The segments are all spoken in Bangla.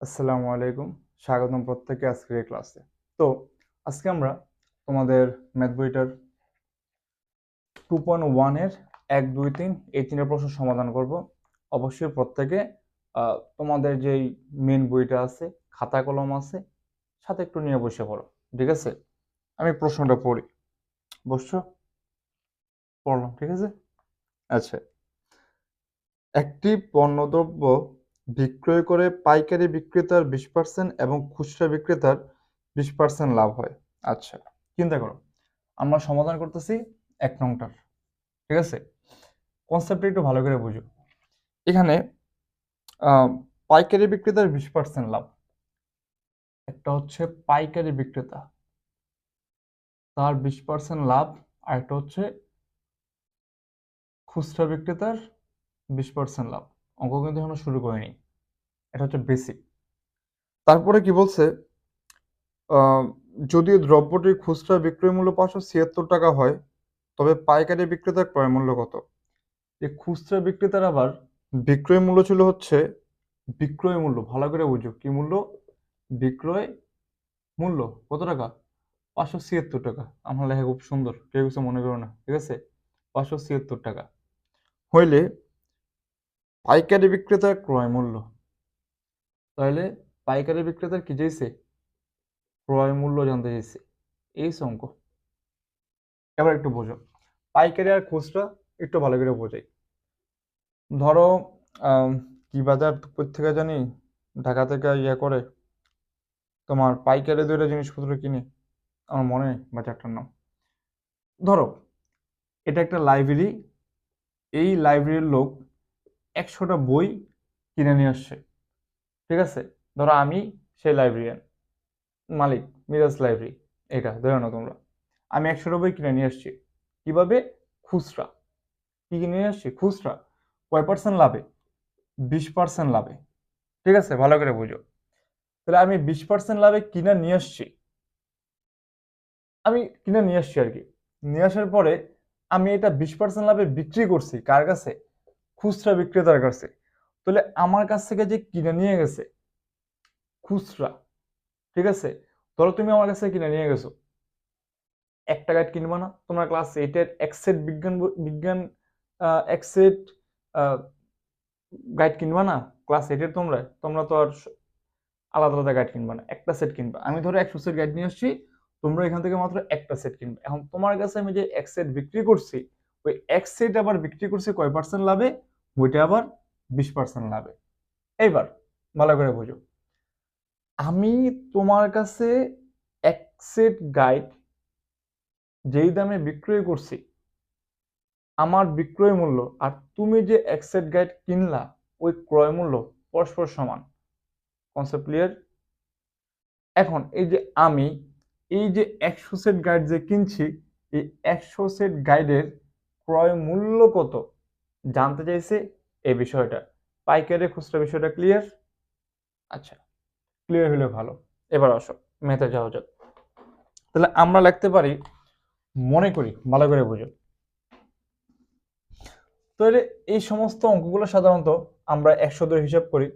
আসসালামু আলাইকুম। স্বাগতম প্রত্যেকে আজকের এই ক্লাসে। তো, আজকে আমরা তোমাদের ম্যাথ বইটার টু পয়েন্ট ওয়ানের এক, দুই, তিন এই তিনটা প্রশ্ন সমাধান করব। অবশ্যই প্রত্যেকে তোমাদের যেই মেন বইটা আছে, খাতা কলম আছে, সাথে একটু নিয়ে বসে পড়ো, ঠিক আছে? আমি প্রশ্নটা পড়ি। বসছো? পড়লাম, ঠিক আছে? আচ্ছা। একটি পণ্যদ্রব্য বিক্রয় করে পাইকারি বিক্রেতার বিশ পার্সেন্ট এবং খুচরা বিক্রেতার বিশ পার্সেন্ট লাভ হয়। আচ্ছা চিন্তা করো, আমরা সমাধান করতেছি এক নংটার, ঠিক আছে? কনসেপ্টটা একটু ভালো করে বুঝো। এখানে পাইকারি বিক্রেতার বিশ পার্সেন্ট লাভ। একটা হচ্ছে পাইকারি বিক্রেতা, তার বিশ পার্সেন্ট লাভ, আর একটা হচ্ছে খুচরা বিক্রেতার বিশ পার্সেন্ট লাভ। অঙ্ক কিন্তু এখনও শুরু করিনি। এটা হচ্ছে বেসিক তারপরে কি বলছে? যদি দ্রব্যটির খুচরা বিক্রয় মূল্য পাঁচশো ছিয়াত্তর টাকা হয় তবে পাইকারি বিক্রেতার ক্রয় মূল্য কত? এই খুচরা বিক্রেতার আবার বিক্রয় মূল্য ছিল হচ্ছে বিক্রয় মূল্য ভালো করে বুঝো কি মূল্য? বিক্রয় মূল্য কত টাকা? পাঁচশো ছিয়াত্তর টাকা। আমার লেখা খুব সুন্দর কেউ কিছু মনে করো না ঠিক আছে? পাঁচশো ছিয়াত্তর টাকা। হইলে পাইকারি বিক্রেতার ক্রয় মূল্য। তাহলে পাইকারি বিক্রেতার কি চাইছে? ক্রয় মূল্য জানতে চাইছে। এই অঙ্ক এবার একটু বোঝো। পাইকারি আর খুচরা একটু ভালো করে বোঝাই। ধরো কি বাজার থেকে জানি? ঢাকা থেকে ইয়ে করে। তোমার পাইকারি দুইটা জিনিসপত্র কিনে। আমার মনে বাজারটার নাম। ধরো, এটা একটা লাইব্রেরি। এই লাইব্রেরির লোক একশোটা বই কিনে নিয়ে আসছে। ঠিক আছে? ধরো আমি সেই লাইব্রেরিয়ান মালিক মিরাজ লাইব্রেরি এটা ধরে নাও তোমরা। আমি একশোটা বই কিনে নিয়ে আসছি। কীভাবে? খুচরা। কি কিনে নিয়ে আসছি? খুচরা। কয় পার্সেন্ট লাভে? বিশ পার্সেন্ট লাভে। ঠিক আছে? ভালো করে বুঝো। তাহলে আমি বিশ পার্সেন্ট লাভে কিনে নিয়ে আসছি। আমি কিনে নিয়ে আসছি আর কি। নিয়ে আসার পরে আমি এটা বিশ পার্সেন্ট লাভে বিক্রি করছি। কার কাছে? খুচরা বিক্রেতার কাছে। তাহলে আমার কাছ থেকে যে কিনে নিয়ে গেছে, খুচরা, ঠিক আছে? ধরো তুমি আমার কাছে কিনে নিয়ে গেছো। একটা গাইড কিনবা না, তোমরা ক্লাস এইটের একসেট বিজ্ঞান বিজ্ঞান একসেট গাইড কিনবা না? ক্লাস এইটের তোমরা তোমরা তো আর আলাদা আলাদা গাইড কিনবা না, একটা সেট কিনবা। আমি ধরো একশো সেট গাইড নিয়ে আসছি, তোমরা এখান থেকে মাত্র একটা সেট কিনবে। এখন তোমার কাছে আমি যে এক সেট বিক্রি করছি ওই এক সেট আবার বিক্রি করছি কয় পার্সেন্ট লাভে? ওইটা আবার বিশ পার্সেন্ট লাভে। এইবার, ভালো করে বুঝো। আমি তোমার কাছে এক সেট গাইড যেই দামে বিক্রয় করছি, আমার বিক্রয় মূল্য আর তুমি যে এক সেট গাইড কিনলা, ওই ক্রয় মূল্য পরস্পর সমান। কনসেপ্ট ক্লিয়ার এখন এই যে আমি, এই যে একশো সেট গাইড যে কিনছি, এই একশো সেট গাইডের ক্রয় মূল্য কত? জানতে চাইছে এই বিষয়টা। পাইকারি খুচরা বিষয়টা ক্লিয়ার আচ্ছা। ক্লিয়ার হলে ভালো। এবার আসো মেথে যাওয়া যাক তাহলে আমরা লিখতে পারি মনে করি ভালো করে বুঝো। তো এই সমস্ত অঙ্কগুলো সাধারণত আমরা একশো ধরে হিসাব করি।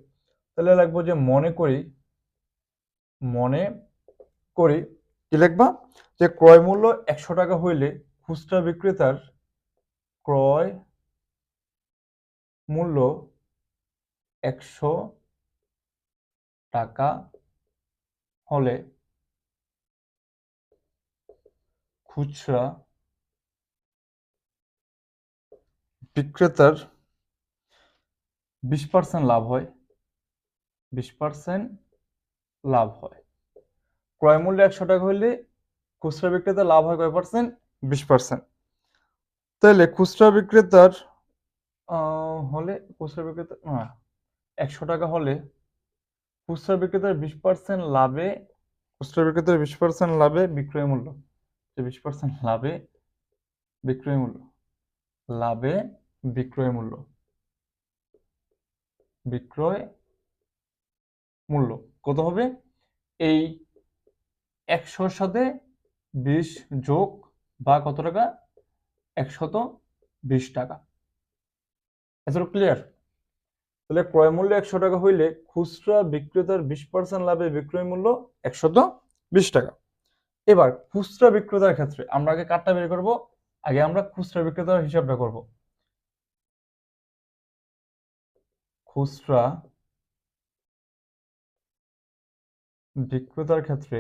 তাহলে লাগবো যে মনে করি মনে করি কি লিখবা? যে ক্রয় মূল্য একশো টাকা হইলে খুচরা বিক্রেতার ক্রয় মূল্য একশো টাকা হলে খুচরা বিক্রেতার বিশ পার্সেন্ট লাভ হয়। বিশ পার্সেন্ট লাভ হয়। ক্রয় মূল্য একশো টাকা হলে খুচরা বিক্রেতার লাভ হয় কয় পার্সেন্ট বিশ পার্সেন্ট তাহলে খুচরা বিক্রেতার হলে খুচরা বিক্রেতা না একশো টাকা হলে খুচরা বিক্রেতার বিশ পার্সেন্ট লাভে খুচরা বিক্রেতার বিশ পার্সেন্ট লাভে বিক্রয় মূল্য। বিশ পার্সেন্ট লাভে বিক্রয় মূল্য লাভে বিক্রয় মূল্য বিক্রয় মূল্য কত হবে? এই একশোর সাথে বিশ যোগ বা কত টাকা? একশত বিশ টাকা। এতটুকু ক্লিয়ার তাহলে ক্রয় মূল্য একশো টাকা হইলে খুচরা বিক্রেতার বিশ পার্সেন্ট লাভে বিক্রয় মূল্য একশত বিশ টাকা। এবার খুচরা বিক্রেতার ক্ষেত্রে আমরা আগে কাটটা বের করব, আগে আমরা খুচরা বিক্রেতার হিসাবটা করব। খুচরা বিক্রেতার ক্ষেত্রে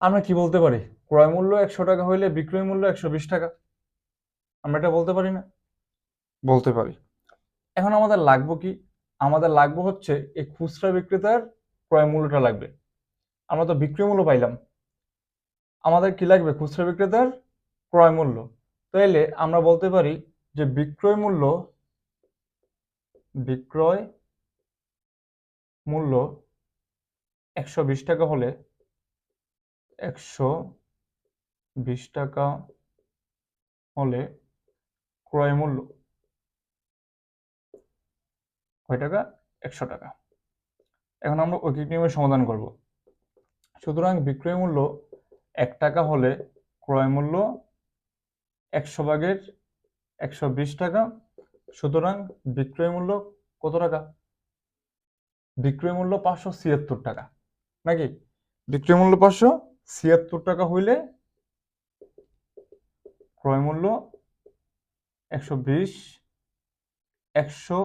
আমরা কি বলতে পারি? ক্রয় মূল্য একশো টাকা হইলে বিক্রয় মূল্য একশো বিশ টাকা। আমরা এটা বলতে পারি না? বলতে পারি। এখন আমাদের লাগবো কি? আমাদের লাগবে হচ্ছে এই খুচরা বিক্রেতার ক্রয় মূল্যটা লাগবে। আমরা তো বিক্রয় মূল্য পাইলাম। আমাদের কি লাগবে? খুচরা বিক্রেতার ক্রয় মূল্য। তাইলে আমরা বলতে পারি যে বিক্রয় মূল্য বিক্রয় মূল্য একশো বিশ টাকা হলে একশো বিশ টাকা হলে ক্রয় মূল্য কয় টাকা? একশো টাকা। এখন আমরা ঐকিক নিয়মের সমাধান করব। সুতরাং বিক্রয় মূল্য এক টাকা হলে ক্রয় মূল্য একশো ভাগের একশো বিশ টাকা। সুতরাং বিক্রয় মূল্য কত টাকা? বিক্রয় মূল্য পাঁচশো ছিয়াত্তর টাকা। নাকি? বিক্রয় মূল্য পাঁচশো ছিয়াত্তর টাকা হইলে ক্রয় মূল্য একশো বিশ একশো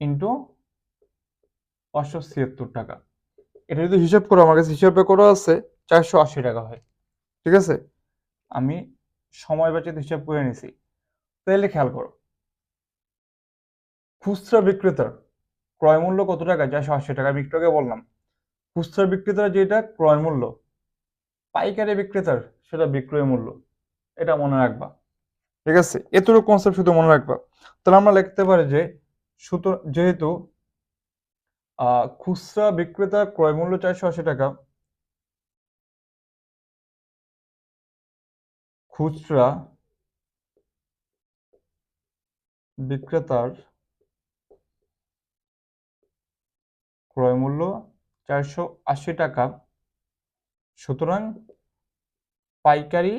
ইন্টু পাঁচশো ছিয়াত্তর টাকা। এটা যদি হিসাব করো আমার কাছে হিসাবে করা আছে চারশো আশি টাকা হয়। ঠিক আছে? আমি সময় বাঁচিয়ে হিসাব করে নিছি। তাহলে খেয়াল করো খুচরা বিক্রেতার ক্রয় মূল্য কত টাকা? চারশো আশি টাকা। আমি একটু আগে বললাম খুচরা বিক্রেতার যেটা ক্রয় মূল্য পাইকারি বিক্রেতার সেটা বিক্রয় মূল্য। এটা মনে রাখবা। ঠিক আছে? এতটুকু কনসেপ্ট শুধু মনে রাখবা। তাহলে আমরা লিখতে পারি যে সুতরাং যেহেতু খুচরা বিক্রেতা ক্রয় মূল্য চারশো আশি টাকা, খুচরা বিক্রেতার ক্রয় মূল্য চারশো আশি টাকা, সুতরাং পাইকারি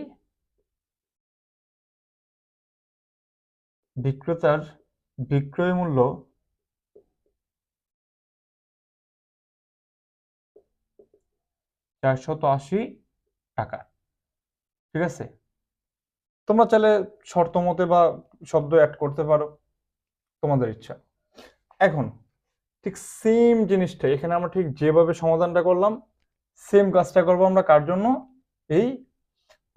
বিক্রেতার বিক্রয় মূল্য চারশত আশি টাকা। ঠিক আছে? তোমরা চাইলে শর্ত মতে বা শব্দ অ্যাড করতে পারো। তোমাদের ইচ্ছা। এখন ঠিক সেম জিনিসটা এখানে আমরা ঠিক যেভাবে সমাধানটা করলাম সেম কাজটা করব আমরা কার জন্য? এই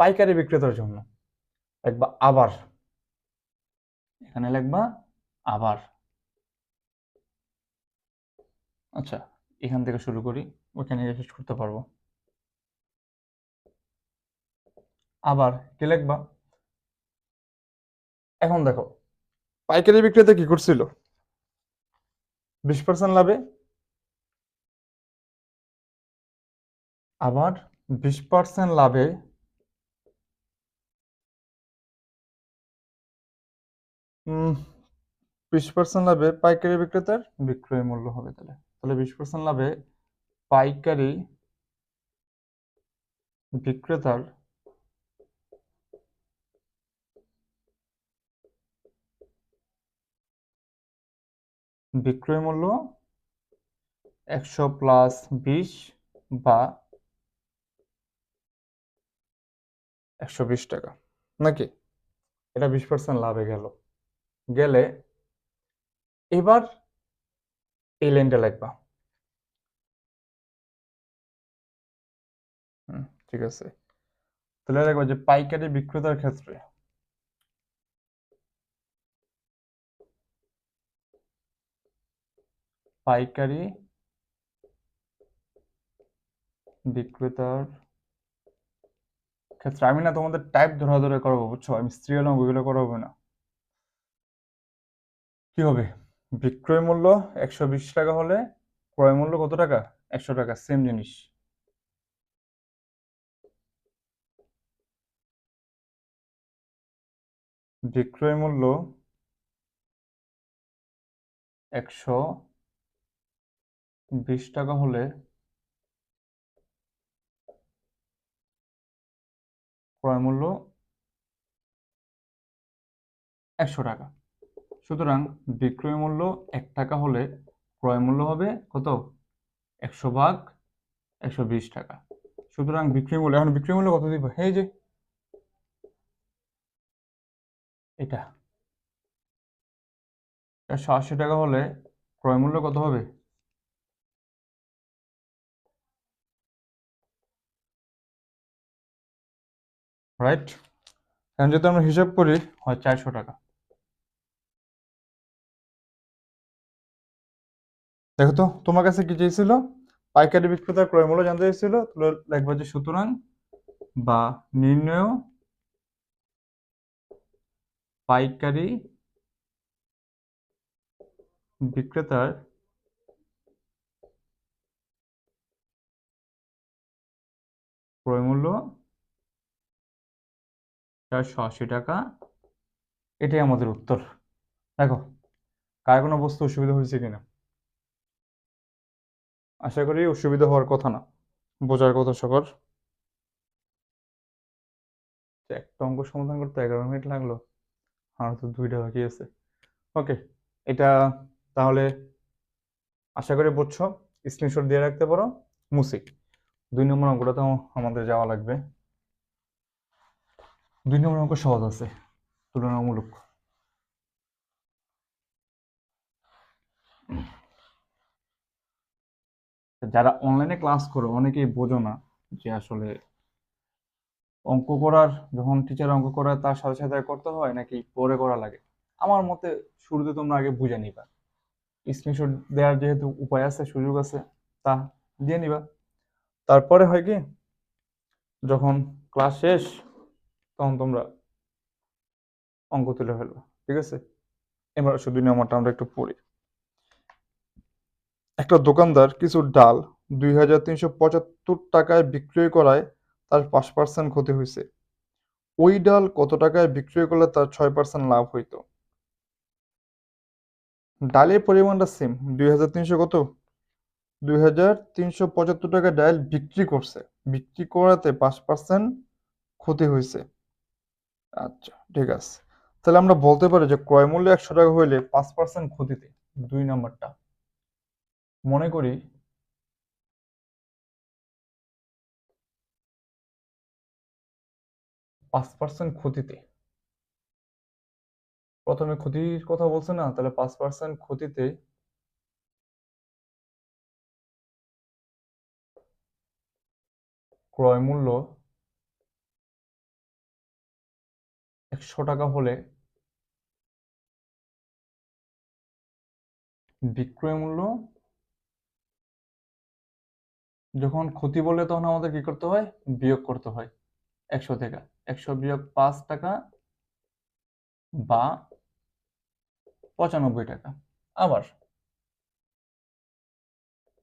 পাইকারি বিক্রেতার জন্য। লিখবা আবার। এখানে লিখবা আবার। আচ্ছা এখান থেকে শুরু করি ওখানে শেষ করতে পারব। আবার কি লিখবা? এখন দেখো, পাইকারি বিক্রেতা কি করছিল? বিশ পার্সেন্ট লাভে। আবার বিশ পার্সেন্ট লাভে বিশ পার্সেন্ট লাভে পাইকারি বিক্রেতার বিক্রয় মূল্য হবে তাহলে। তাহলে বিশ পার্সেন্ট লাভে পাইকারি বিক্রেতার বিক্রয় মূল্য একশো প্লাস বিশ বা একশো বিশ টাকা। নাকি? এটা বিশ পার্সেন্ট লাভে গেল। গেলে এবার এই লাইনটা লিখবা। ঠিক আছে। তাহলে লিখবা যে পাইকারি বিক্রেতার ক্ষেত্রে। পাইকারি বিক্রেতার ক্ষেত্রে। আমি না তোমাদের টাইপ ধরা ধরে করব, বুঝছ? আমি সিরিয়াল নম্বর ওইগুলো করাবো না। কি হবে? বিক্রয় মূল্য একশো বিশ টাকা হলে ক্রয় মূল্য কত টাকা? একশো টাকা সেম জিনিস। বিক্রয় মূল্য একশো বিশ টাকা হলে ক্রয় মূল্য একশো টাকা। সুতরাং বিক্রয় মূল্য এক টাকা হলে ক্রয় মূল্য হবে কত? একশো ভাগ একশো বিশ টাকা। সুতরাং বিক্রয় মূল্য, এখন বিক্রয় মূল্য কত দিব? এই যে, এটা। চারশো আশি টাকা হলে ক্রয় মূল্য কত হবে? রাইট? এখন যদি আমরা হিসাব করি, হয় চারশো টাকা। দেখো তো, তোমার কাছে কি চেয়েছিল? পাইকারি বিক্রেতার ক্রয় মূল্য জানতে চেয়েছিল, তাহলে লিখবা যে সুতরাং বা নির্ণয় পাইকারি বিক্রেতার ক্রয় মূল্য চারশো আশি টাকা। এটাই আমাদের উত্তর। দেখো, কার কোনো বস্তু অসুবিধা হয়েছে কিনা? আশা করি অসুবিধা হওয়ার কথা না। বোঝার কথা সকর একটা অঙ্ক সমাধান করতে এগারো মিনিট লাগল। আর তো দুইটা বাকি আছে। ওকে, এটা তাহলে আশা করি বুঝছ। স্ক্রিনশট দিয়ে রাখতে পারো। মুসি দুই নম্বর অঙ্কটা তো আমাদের যাওয়া লাগবে। দুই নম্বর অঙ্ক সহজ আছে। তুলনামূলক। যারা অনলাইনে ক্লাস করো অনেকেই বোঝো না যে আসলে অঙ্ক করার, যখন টিচার অঙ্ক করায় তার সাথে সাথে করতে হয় নাকি পরে করা লাগে? আমার মতে শুরুতে তোমরা আগে বুঝে নিবা। স্ক্রিনশট দেওয়ার যেহেতু উপায় আছে, সুযোগ আছে, তা দিয়ে নিবা। তারপরে হয় কি, যখন ক্লাস শেষ, তখন তোমরা অঙ্ক তুলে ফেলবা, ঠিক আছে? এবার শুধু নম্বরটা আমরা একটু পড়ি। একটা দোকানদার কিছু ডাল দুই হাজার তিনশো পঁচাত্তর টাকায় বিক্রয় করায় তার পাঁচ পার্সেন্ট ক্ষতি হয়েছে। ওই ডাল কত টাকায় বিক্রয় করলে তার ছয় পার্সেন্ট লাভ হইতো? ডালের পরিমাণটা সেম দুই হাজার তিনশো কত? দুই হাজার তিনশো পঁচাত্তর টাকা ডাল বিক্রি করছে। বিক্রি করাতে পাঁচ পার্সেন্ট ক্ষতি হয়েছে। আচ্ছা ঠিক আছে। তাহলে আমরা বলতে পারি যে ক্রয় মূল্য একশো টাকা হইলে পাঁচ পার্সেন্ট ক্ষতিতে, দুই নাম্বারটা। মনে করি পাঁচ পার্সেন্ট ক্ষতিতে। প্রথমে ক্ষতির কথা বলছে না, তাহলে পাঁচ পার্সেন্ট ক্ষতিতে ক্রয় মূল্য একশো টাকা হলে বিক্রয় মূল্য যখন ক্ষতি বলে তখন আমাদের কি করতে হয়? বিয়োগ করতে হয়। একশো থেকে একশো বিয়োগ পাঁচ টাকা বা পঁচানব্বই টাকা। আবার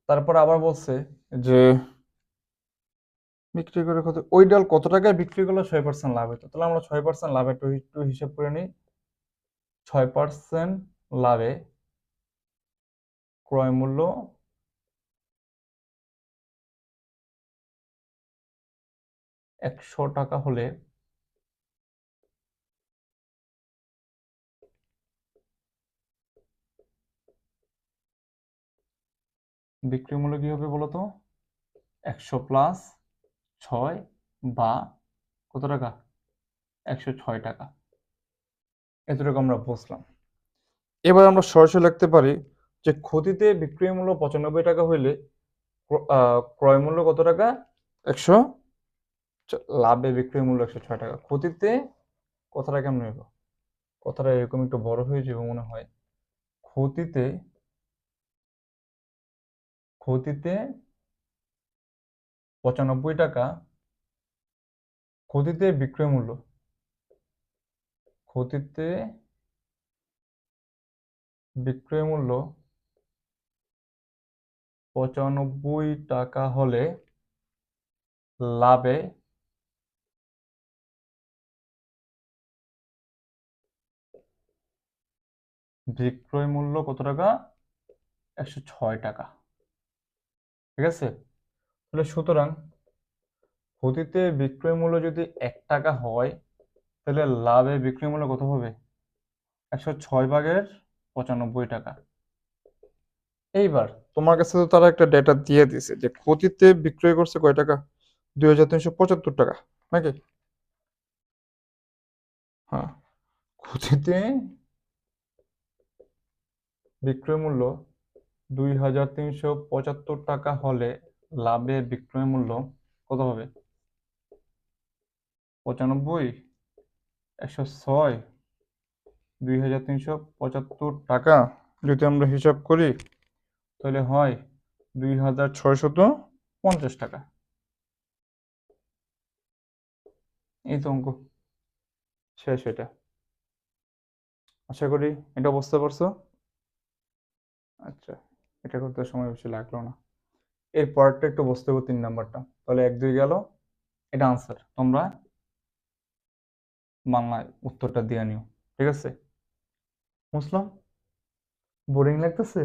তারপর আবার বলছে যে বিক্রি করে কত ওই ডাল কত টাকায় বিক্রি করলে ছয় পার্সেন্ট লাভ হতো তাহলে আমরা ছয় পার্সেন্ট লাভে একটু একটু হিসাব করে নিই। ছয় পার্সেন্ট লাভে ক্রয় মূল্য একশো টাকা হলে বিক্রি মূল্য কি হবে বলতো একশো প্লাস ছয় বা কত টাকা? একশো ছয় টাকা। এতটুকু আমরা বুঝলাম। এবার আমরা সরাসরি লিখতে পারি যে ক্ষতিতে বিক্রয় মূল্য পঁচানব্বই টাকা হইলে ক্রয় মূল্য কত টাকা? একশো লাভে বিক্রয় মূল্য একশো ছয় টাকা। ক্ষতিতে কথাটা কেমন হইব? কথাটা এরকম একটু বড় হয়ে যাবে মনে হয়। ক্ষতিতে ক্ষতিতে পঁচানব্বই টাকা, ক্ষতিতে বিক্রয় মূল্য। ক্ষতিতে বিক্রয় মূল্য পঁচানব্বই টাকা হলে লাভে বিক্রয় মূল্য কত টাকা? একশো ছয় টাকা। ঠিক আছে? তাহলে সুতরাং ক্ষতিতে বিক্রয় মূল্য যদি এক টাকা হয়, তাহলে লাভে বিক্রয় মূল্য কত হবে? একশো ছয় ভাগের পঁচানব্বই টাকা। এইবার তোমার কাছে তো তারা একটা ডেটা দিয়ে দিছে যে ক্ষতিতে বিক্রয় করছে কয় টাকা? দুই হাজার তিনশো পঁচাত্তর টাকা, নাকি? হ্যাঁ ক্ষতিতে বিক্রয় মূল্য দুই হাজার তিনশো পঁচাত্তর টাকা হলে লাভে বিক্রয় মূল্য কত হবে? পঁচানব্বই, একশো ছয়, দুই হাজার তিনশো পঁচাত্তর টাকা যদি আমরা হিসাব করি, তাহলে হয় দুই হাজার ছয়শত পঞ্চাশ টাকা। এই তো অঙ্ক, শেষ এটা। আশা করি এটা বুঝতে পারছ। আচ্ছা এটা করতে সময় বেশি লাগল না। এর পরেরটা একটু বসতে হবে তিন নাম্বারটা। তাহলে এক, দুই গেল। এটা আনসার তোমরা বাংলায় উত্তরটা দিয়ে নিও। ঠিক আছে? বুঝলাম বোরিং লাগতেছে?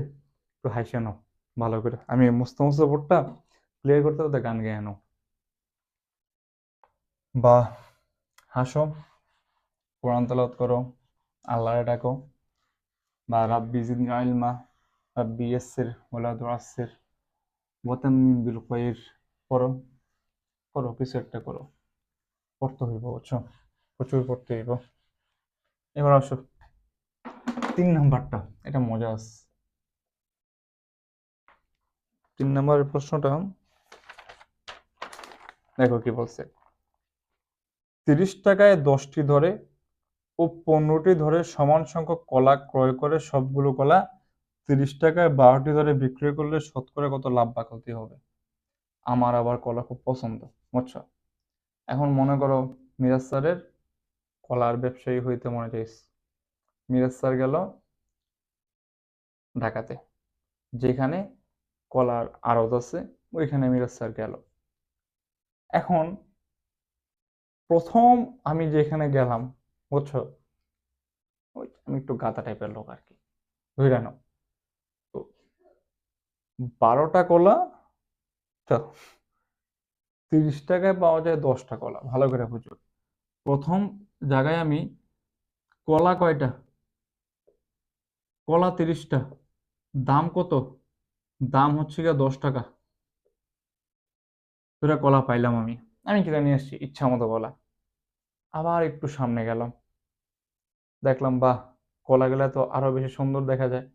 একটু হাসে নাও। ভালো করে। আমি মুস্ত মুস্ত বোর্ডটা ক্লিয়ার করতে করতে গান গেয়ে নাও। বা হাসো। কোরআন তেলাওয়াত করো। আল্লাহরে ডাকো। বা রাব্বি জিদনি ইলমা ইয়াসসির ওয়ালা তুআসসির ওয়াতাম্মিম বিল খায়র করো করো কিছু একটা করো। পড়তে হইব, বুঝছ? প্রচুর পড়তে হইব। এবার আসো। তিন নাম্বারটা, এটা মজা আছে। তিন নাম্বারের প্রশ্নটা, দেখো কি বলছে। তিরিশ টাকায় দশটি ধরে ও পনেরোটি ধরে সমান সংখ্যক কলা ক্রয় করে সবগুলো কলা তিরিশ টাকায় বারোটি ধরে বিক্রি করলে শতকরা কত লাভ বা ক্ষতি হবে? আমার আবার কলা খুব পছন্দ, বুঝছ? এখন মনে করো মিরাজ স্যারের কলার ব্যবসায়ী হইতে মনে চাইছে মিরাজ স্যার গেল ঢাকাতে, যেখানে কলার আড়ত আছে, ওইখানে মিরাজ স্যার গেল। এখন প্রথম আমি যেখানে গেলাম, বুঝছ? আমি একটু গাদা টাইপের লোক আর কি ধরে নাও বারোটা কলা তিরিশ টাকায় পাওয়া যায় দশটা কলা, ভালো করে বুঝো। প্রথম জায়গায় আমি কলা কয়টা? কলা তিরিশটা দাম কত? দাম হচ্ছে গিয়ে দশ টাকা। দুটা কলা পাইলাম আমি। আমি কিনে নিয়ে এসেছি ইচ্ছা মতো কলা। আবার একটু সামনে গেলাম। দেখলাম, বাহ কলা কলাগুলা তো আরও বেশি সুন্দর দেখা যায়।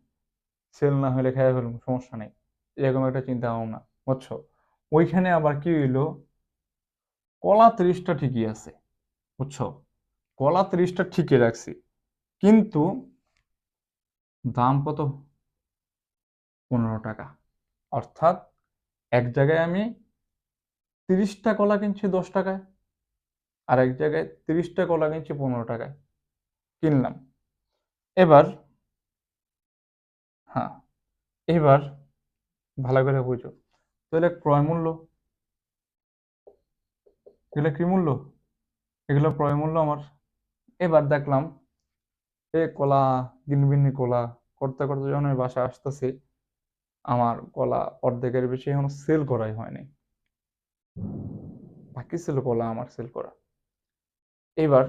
সেল না হলে খেয়ে ফেলুন সমস্যা নেই। এরকম একটা চিন্তা ভাবনা বুঝছ? ওইখানে আবার কি হইল? কলা তিরিশটা ঠিকই আছে, বুঝছ? কলা তিরিশটা ঠিকই রাখছি, কিন্তু দাম কত? পনেরো টাকা। অর্থাৎ এক জায়গায় আমি তিরিশটা কলা কিনছি দশ টাকায়, আর এক জায়গায় তিরিশটা কলা কিনছি পনেরো টাকায়। কিনলাম। এবার হ্যাঁ এবার ভালো করে বুঝো। তাহলে ক্রয় মূল্য? এগুলো কি মূল্য? এগুলো ক্রয় মূল্য আমার। এবার দেখলাম, এ কলা গিনবিনি কলা, করতে করতে যখন আমি বাসায় আসতেছি, আমার কলা অর্ধেকের বেশি এখনও সেল করাই হয়নি। বাকি ছিল কলা আমার সেল করা। এবার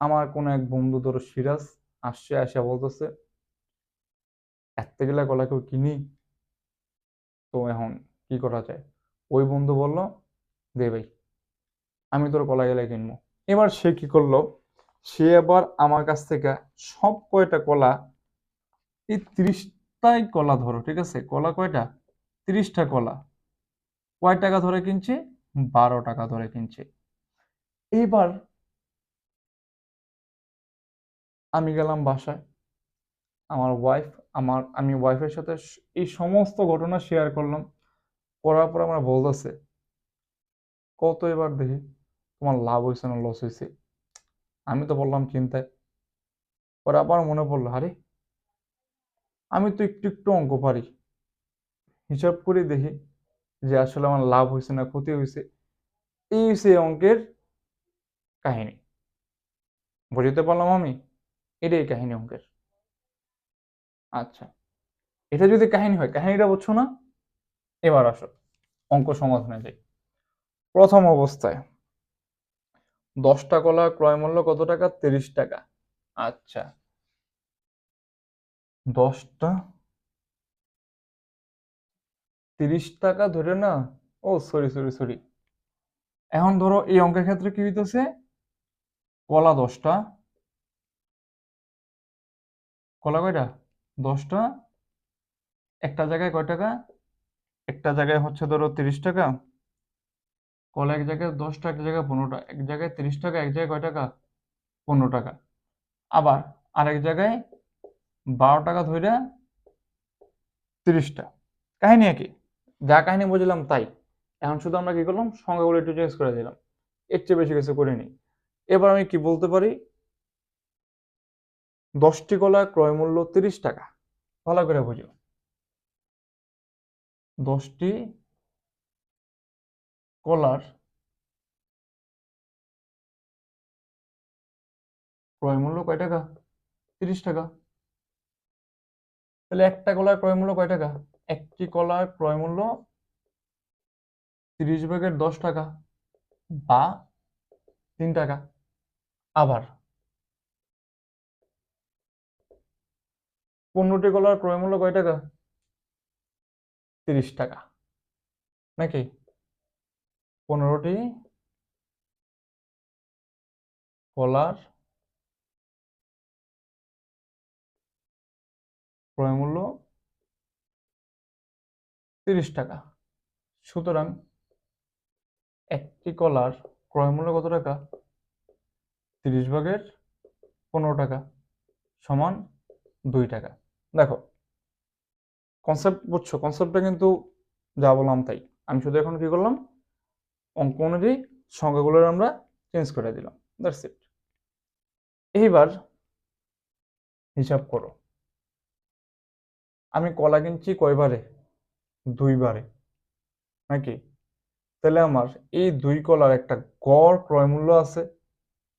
আমার কোনো এক বন্ধু ধরো সিরাজ, আসছে, আসা বলতেছে, এতগুলা কলা কেউ কিনি? তো এখন কি করা যায়? ওই বন্ধু বলল, দে ভাই, আমি তোর কলা গেলে কিনবো। এবার সে কি করল? সে আবার আমার কাছ থেকে সব কয়টা কলা, এই তিরিশটাই কলা ধরো, ঠিক আছে? কলা কয়টা? তিরিশটা কলা। কয় টাকা ধরে কিনছে? বারো টাকা ধরে কিনছে। এইবার আমি গেলাম বাসায়। আমার ওয়াইফ আমার, আমি ওয়াইফের সাথে এই সমস্ত ঘটনা শেয়ার করলাম। করার পর আমরা বলতেছে কত এবার দেখি তোমার লাভ হয়েছে না লস হয়েছে আমি তো বললাম, চিন্তায়। পরে আবার মনে পড়ল, আরে, আমি তো একটু একটু অঙ্ক পারি। হিসাব করে দেখি যে আসলে আমার লাভ হয়েছে না ক্ষতি হয়েছে এই সে অঙ্কের কাহিনী। বুঝতে পারলাম আমি? এটাই কাহিনী অঙ্কের। আচ্ছা। এটা যদি কাহিনী হয়, কাহিনীটা বুঝছ না? এবার আসো, অঙ্ক সমাধানে যাই। প্রথম অবস্থায়, দশটা কলা ক্রয় মূল্য কত টাকা? তিরিশ টাকা। আচ্ছা। দশটা? তিরিশ টাকা ধরে না? ও সরি সরি সরি এখন ধরো এই অঙ্কের ক্ষেত্রে কি হইতেছে? কলা দশটা। কলা কয়টা? দশটা, একটা জায়গায় কয় টাকা? একটা জায়গায় হচ্ছে ধরো তিরিশ টাকা। কলা এক জায়গায় দশটা, এক জায়গায় পনেরোটা এক জায়গায় তিরিশ টাকা, এক জায়গায় কয় টাকা? পনেরো টাকা। আবার আরেক জায়গায় বারো টাকা ধইরা তিরিশটা। কাহিনী একই। যা কাহিনী বুঝলাম তাই। এখন শুধু আমরা কি করলাম? সংখ্যাগুলো একটু চেঞ্জ করে দিলাম এর চেয়ে বেশি কিছু করিনি। এবার আমি কি বলতে পারি? দশটি কলা ক্রয় মূল্য তিরিশ টাকা। ভালো করে বুঝো। দশটি কলার ক্রয় মূল্য কয় টাকা? তিরিশ টাকা। তাহলে একটা কলার ক্রয় মূল্য কয় টাকা? একটি কলার ক্রয় মূল্য তিরিশ ভাগের দশ টাকা বা তিন টাকা। আবার পনেরোটি কলার ক্রয় মূল্য কয় টাকা? তিরিশ টাকা। নাকি? পনেরোটি কলার ক্রয় মূল্য তিরিশ টাকা। সুতরাং একটি কলার ক্রয় মূল্য কত টাকা? তিরিশ ভাগের পনেরো টাকা সমান দুই টাকা। দেখো কনসেপ্ট বুঝছ? কনসেপ্টটা কিন্তু যা বললাম তাই। আমি শুধু এখন কি করলাম? অঙ্ক অনুযায়ী সংখ্যাগুলোর আমরা চেঞ্জ করে দিলাম। দ্যাটস ইট এইবার হিসাব করো। আমি কলা কিনছি কয়বারে? দুইবারে। নাকি? তাহলে আমার এই দুই কলার একটা গড় ক্রয় মূল্য আছে।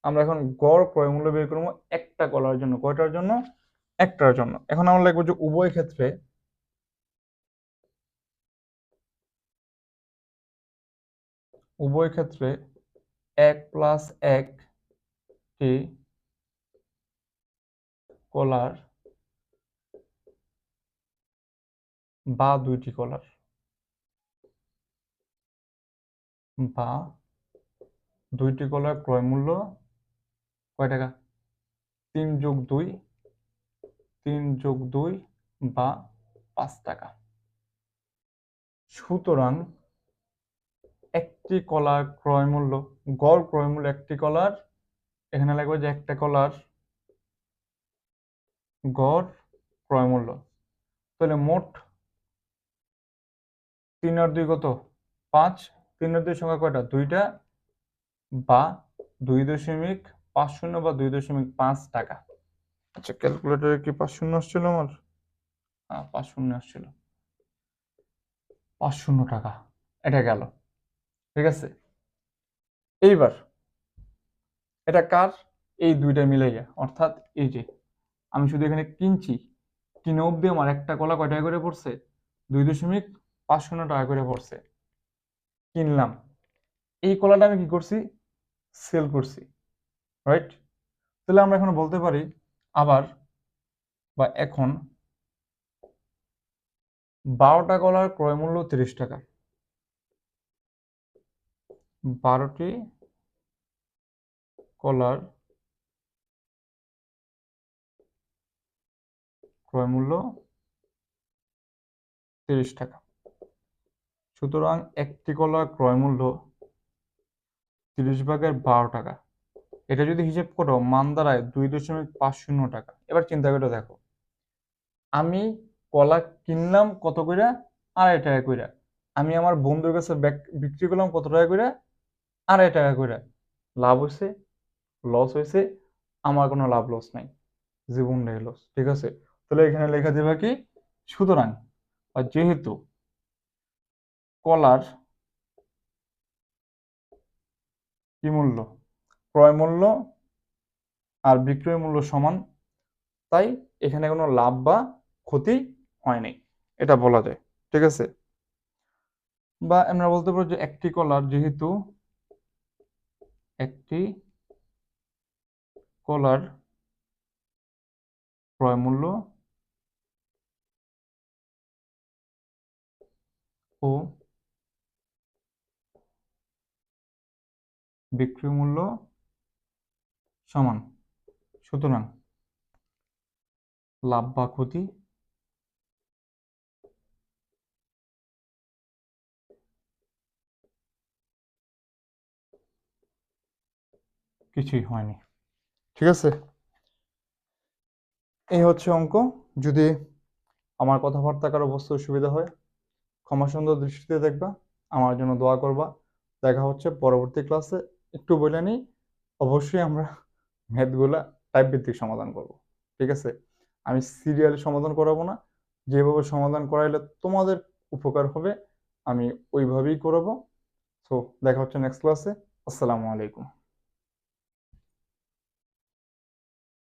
আমরা এখন গড় ক্রয় মূল্য বের করব একটা কলার জন্য। কয়টার জন্য? একটার জন্য। এখন আমরা লিখব যে উভয় ক্ষেত্রে উভয় ক্ষেত্রে এক প্লাস একটি কলার বা দুইটি কলার বা দুইটি কলার ক্রয় মূল্য কয় টাকা? তিন যোগ দুই তিন যোগ দুই বা পাঁচ টাকা। সুতরাং একটি কলার ক্রয় মূল্য, গড় ক্রয় মূল্য একটি কলার, এখানে লাগবে যে একটা কলার গড় ক্রয় মূল্য। তাহলে মোট তিন আর দুই কত? পাঁচ। তিন আর দুই সংখ্যা কয়টা? দুইটা বা দুই দশমিক পাঁচ শূন্য বা দুই দশমিক পাঁচ টাকা। আচ্ছা ক্যালকুলেটরে কি পাঁচ শূন্য আসছিল আমার? হ্যাঁ পাঁচ শূন্য আসছিল। পাঁচ শূন্য টাকা, এটা গেল। ঠিক আছে? এইবার, এটা কার? এই দুইটা মিলাইয়া, অর্থাৎ এই যে, আমি শুধু এখানে কিনছি, কিনে অব্দি আমার একটা কলা কয় টাকা করে পড়ছে? দুই দশমিক পাঁচ শূন্য টাকা করে পড়ছে। কিনলাম। এই কলাটা আমি কি করছি? সেল করছি। রাইট তাহলে আমরা এখন বলতে পারি আবার বা এখন বারোটা কলার ক্রয় মূল্য তিরিশ টাকা। বারোটি কলার ক্রয় মূল্য তিরিশ টাকা। সুতরাং একটি কলার ক্রয় মূল্য তিরিশ ভাগের বারো টাকা। এটা যদি হিসেব করো মান দাঁড়ায় দুই দশমিক পাঁচ শূন্য টাকা। এবার চিন্তা করে দেখো। আমি কলা কিনলাম কত কইরা? আড়াই টাকা কইরা। আমি আমার বন্ধুর কাছে বিক্রি করলাম কত টাকা কইরা? আড়াই টাকা কইরা। লাভ হয়েছে লস হয়েছে আমার কোনো লাভ লস নাই। জীবনটাই লস ঠিক আছে? তাহলে এখানে লেখা দেবে কি? সুতরাং যেহেতু কলার কি মূল্য? ক্রয় মূল্য আর বিক্রয় মূল্য সমান। তাই এখানে কোনো লাভ বা ক্ষতি হয়নি এটা বলা যায়। ঠিক আছে? বা আমরা বলতে পারি যে একটি কলার যেহেতু একটি কলার ক্রয় মূল্য ও বিক্রয় মূল্য সমান। সুতরাং লাভ বা ক্ষতি কিছুই হয়নি। ঠিক আছে? এই হচ্ছে অঙ্ক। যদি আমার কথাবার্তা কারও বুঝতে অসুবিধা হয়, ক্ষমা সুন্দর দৃষ্টিতে দেখবা। আমার জন্য দোয়া করবা। দেখা হচ্ছে পরবর্তী ক্লাসে একটু বলে নিই। অবশ্যই আমরা ম্যাথগুলা টাইপ ভিত্তিক সমাধান করব, ঠিক আছে? আমি সিরিয়ালি সমাধান করাবো না, যেভাবে সমাধান করাইলে তোমাদের উপকার হবে, আমি ওইভাবেই করাবো। সো দেখা হচ্ছে নেক্সট ক্লাসে আসসালামু আলাইকুম।